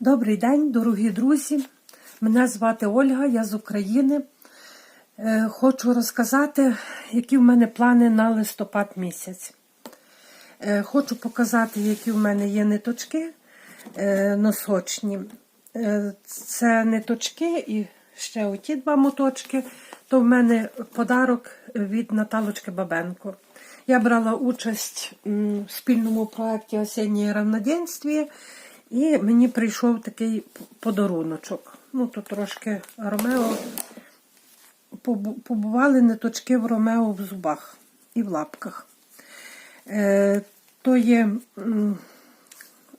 Добрий день, дорогі друзі. Мене звати Ольга, я з України. Е, Хочу розказати, які в мене плани на листопад місяць. Е, Хочу показати, які в мене є ниточки е, носочні. Це ниточки і ще оті два моточки. То в мене подарок від Наталочки Бабенко. Я брала участь в спільному проєкті Осіннє равноденствие, і мені прийшов такий подаруночок. Ну, тут трошки Ромео. Побували ниточки в Ромео в зубах і в лапках. Е, то є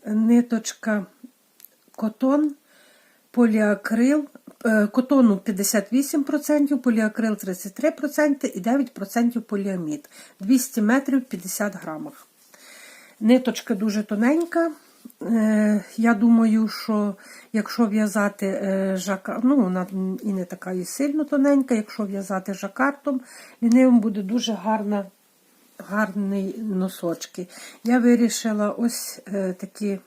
ниточка котон, поліакрил, е, котону 58%, поліакрил 33% і 9% поліамід. 200 метрів 50 грамах. Ниточка дуже тоненька. Е, Я думаю, що якщо в'язати е, жака, ну вона і не така і сильно тоненька, якщо в'язати жакартом, лінивим буде дуже гарна, гарні носочки. Я вирішила ось е, такі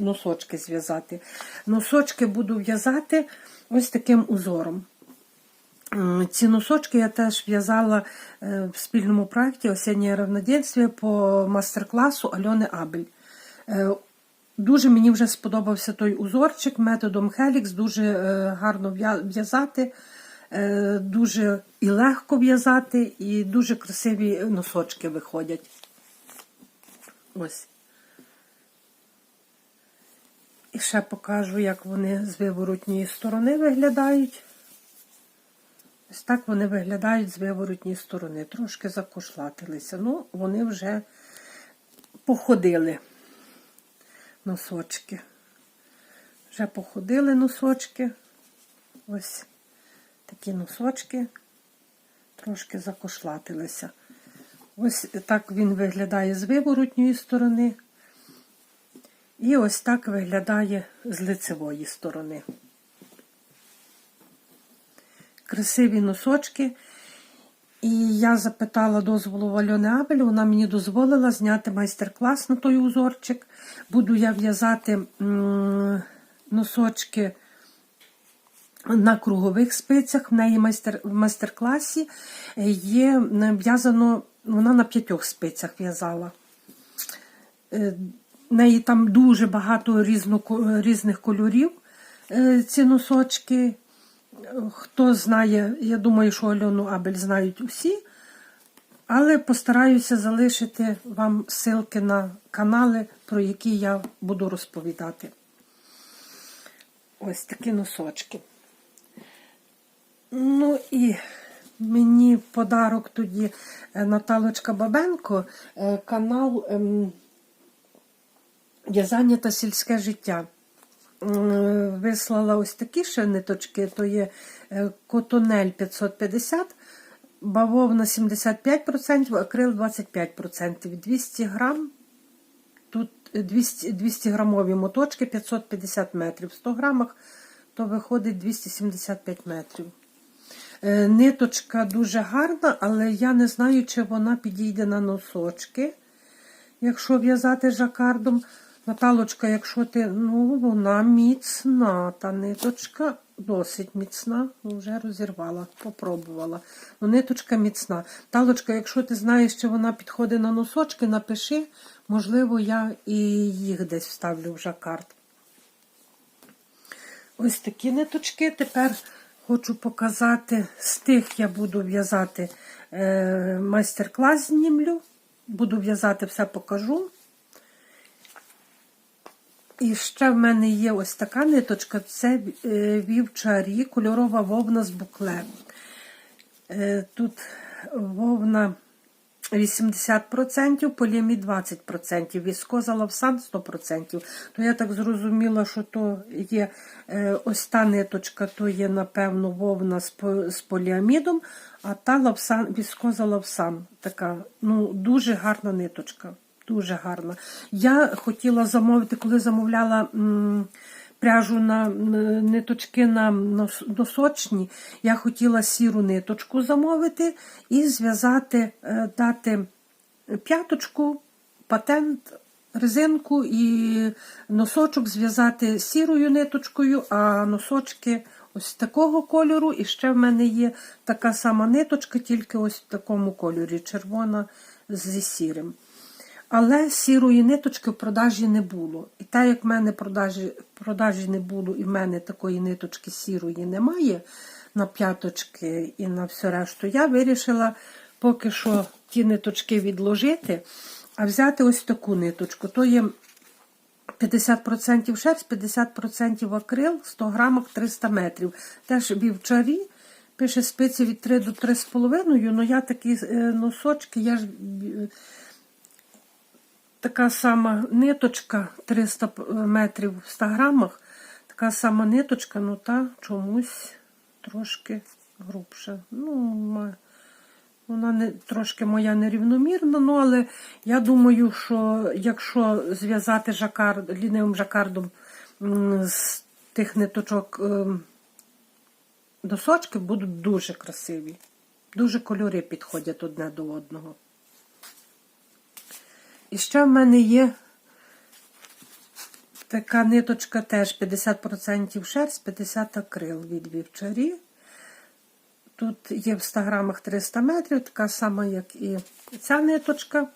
носочки зв'язати. Носочки буду в'язати ось таким узором. Ці носочки я теж в'язала в спільному проєкті Осіннє равноденствие по мастер-класу Альони Абель. Е, Дуже мені вже сподобався той узорчик методом Helix, дуже е, гарно в'язати, е, дуже і легко в'язати, і дуже красиві носочки виходять. Ось. І ще покажу, як вони з виворотньої сторони виглядають. Ось так вони виглядають з виворотньої сторони. Трошки закошлатилися. Ну, вони вже походили носочки. Вже походили носочки. Ось такі носочки. Трошки закошлатилися. Ось так він виглядає з виворотньої сторони. І ось так виглядає з лицевої сторони. Красиві носочки. І я запитала дозволу в Альони Абель, вона мені дозволила зняти майстер-клас на той узорчик. Буду я в'язати носочки на кругових спицях. В неї в майстер-класі є в'язано, вона на п'ятьох спицях в'язала. Е, В неї там дуже багато різних кольорів е, ці носочки. Хто знає, я думаю, що Альону Абель знають усі, але постараюся залишити вам ссылки на канали, про які я буду розповідати. Ось такі носочки. Ну і мені подарок тоді е, Наталочка Бабенко, е, канал ем, В'язання та сільське життя. Вислала ось такі ще ниточки, то є е, котонель 550, бавовна 75%, акрил 25%. 200 грам, тут 200, 200 грамові моточки 550 метрів. В 100 грамах то виходить 275 метрів. Е, Ниточка дуже гарна, але я не знаю, чи вона підійде на носочки, якщо в'язати жакардом. Наталочка, якщо ти, ну, вона міцна, та ниточка досить міцна, вже розірвала, попробувала. Ну, ниточка міцна. Талочка, якщо ти знаєш, чи вона підходить на носочки, напиши, можливо, я і їх десь вставлю в жакард. Ось такі ниточки. Тепер хочу показати, з тих я буду в'язати е, майстер-клас знімлю. Буду в'язати, все покажу. І ще в мене є ось така ниточка, це е, вівчарі, кольорова вовна з букле. Е, Тут вовна 80%, поліамід 20%, віскоза лавсан 100%. То я так зрозуміла, що то є е, ось та ниточка, то є, напевно, вовна з, поліамідом, а та лавсан, віскоза лавсан. Така, ну, дуже гарна ниточка. Дуже гарна. Я хотіла замовити, коли замовляла пряжу на ниточки на нос- носочні, я хотіла сіру ниточку замовити і зв'язати, е, дати п'яточку, патент резинку і носочок зв'язати сірою ниточкою, а носочки ось такого кольору. І ще в мене є така сама ниточка, тільки ось в такому кольорі, червона зі сірим. Але сірої ниточки в продажі не було. І так як в мене продажі, продажі не було, і в мене такої ниточки сірої немає на п'яточки і на все решту, я вирішила поки що ті ниточки відложити, а взяти ось таку ниточку. То є 50% шерсть, 50% акрил, 100 грамах 300 метрів. Теж вівчарі. Пише спиці від 3 до 3,5, але я такі е, носочки, я ж е, така сама ниточка 300 метрів в 100 грамах, така сама ниточка, ну та чомусь трошки грубша. Ну, вона не, трошки моя нерівномірна, ну але я думаю, що якщо зв'язати жакард, лінивим жакардом з тих ниточок ем, досочки будуть дуже красиві. Дуже кольори підходять одне до одного. І ще в мене є така ниточка теж 50% шерсть, 50 акрил від вівчарі. Тут є в 100 грамах 300 метрів, така сама, як і ця ниточка.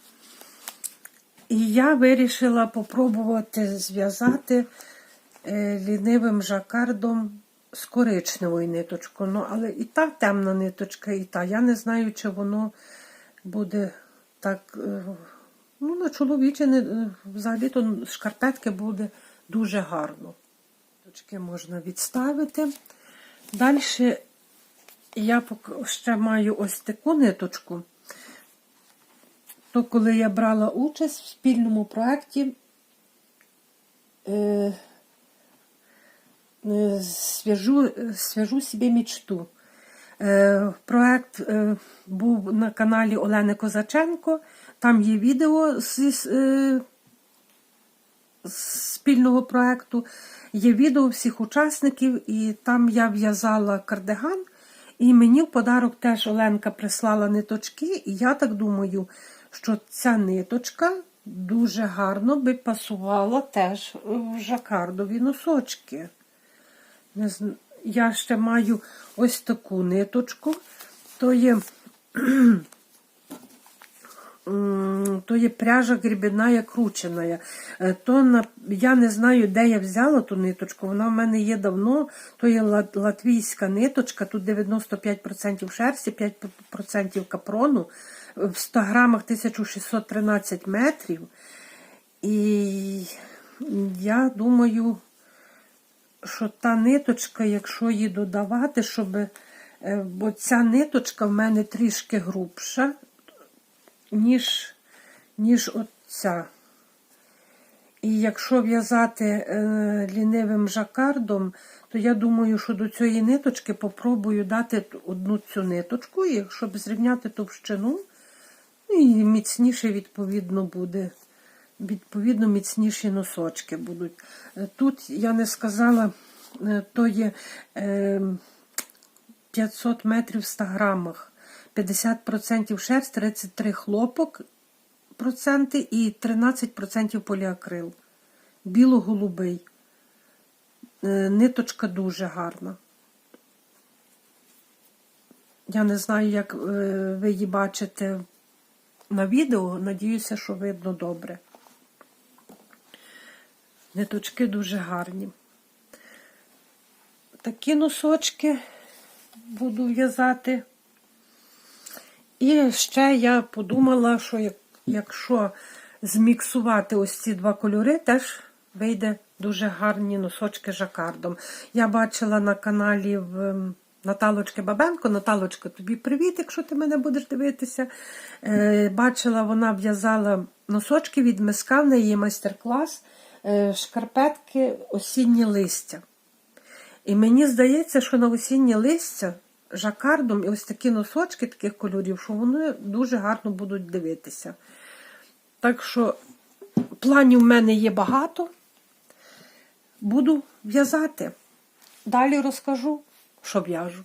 І я вирішила попробувати зв'язати е, лінивим жакардом з коричневою ниточкою. Ну, але і та темна ниточка, і та. Я не знаю, чи воно буде так. Ну, на чоловіче, не- е, взагалі-то шкарпетки буде дуже гарно. Ниточки можна відставити. Далі я ще маю ось таку ниточку. То коли я брала участь в спільному проєкті е, е, свяжу, свяжу собі мічту. Е, проект е, був на каналі Олени Козаченко. Там є відео з, е, спільного проекту. Є відео всіх учасників, і там я в'язала кардиган. І мені в подарок теж Оленка прислала ниточки, і я так думаю, що ця ниточка дуже гарно би пасувала теж в жакардові носочки. Не зн- Я ще маю ось таку ниточку. То є, то є пряжа грібінна кручена. Е, То на, я не знаю, де я взяла ту ниточку. Вона в мене є давно. То є латвійська ниточка, тут 95% шерсті, 5% капрону. В 100 грамах 1613 метрів. І я думаю, що та ниточка, якщо її додавати, щоб. е, Бо ця ниточка в мене трішки грубша, ніж, ніж оця. І якщо в'язати е, лінивим жакардом, то я думаю, що до цієї ниточки попробую дати одну цю ниточку, і щоб зрівняти товщину, ну, і міцніше, відповідно, буде. Відповідно, міцніші носочки будуть. Е, Тут я не сказала, е, то є е, 500 метрів в 100 грамах, 50% шерсть, 33 хлопок проценти і 13% поліакрил. Біло-голубий. Е, Ниточка дуже гарна. Я не знаю, як е, ви її бачите на відео. Надіюся, що видно добре. Ниточки дуже гарні. Такі носочки буду в'язати. І ще я подумала, що якщо зміксувати ось ці два кольори, теж вийде дуже гарні носочки жакардом. Я бачила на каналі в ем, Наталочки Бабенко. Наталочка, тобі привіт, якщо ти мене будеш дивитися. Е, бачила, вона в'язала носочки від миска, в неї майстер-клас, шкарпетки осінні листя. І мені здається, що на осіннє листя жакардом і ось такі носочки таких кольорів, що вони дуже гарно будуть дивитися. Так що планів в мене є багато. Буду в'язати. Далі розкажу, що в'яжу.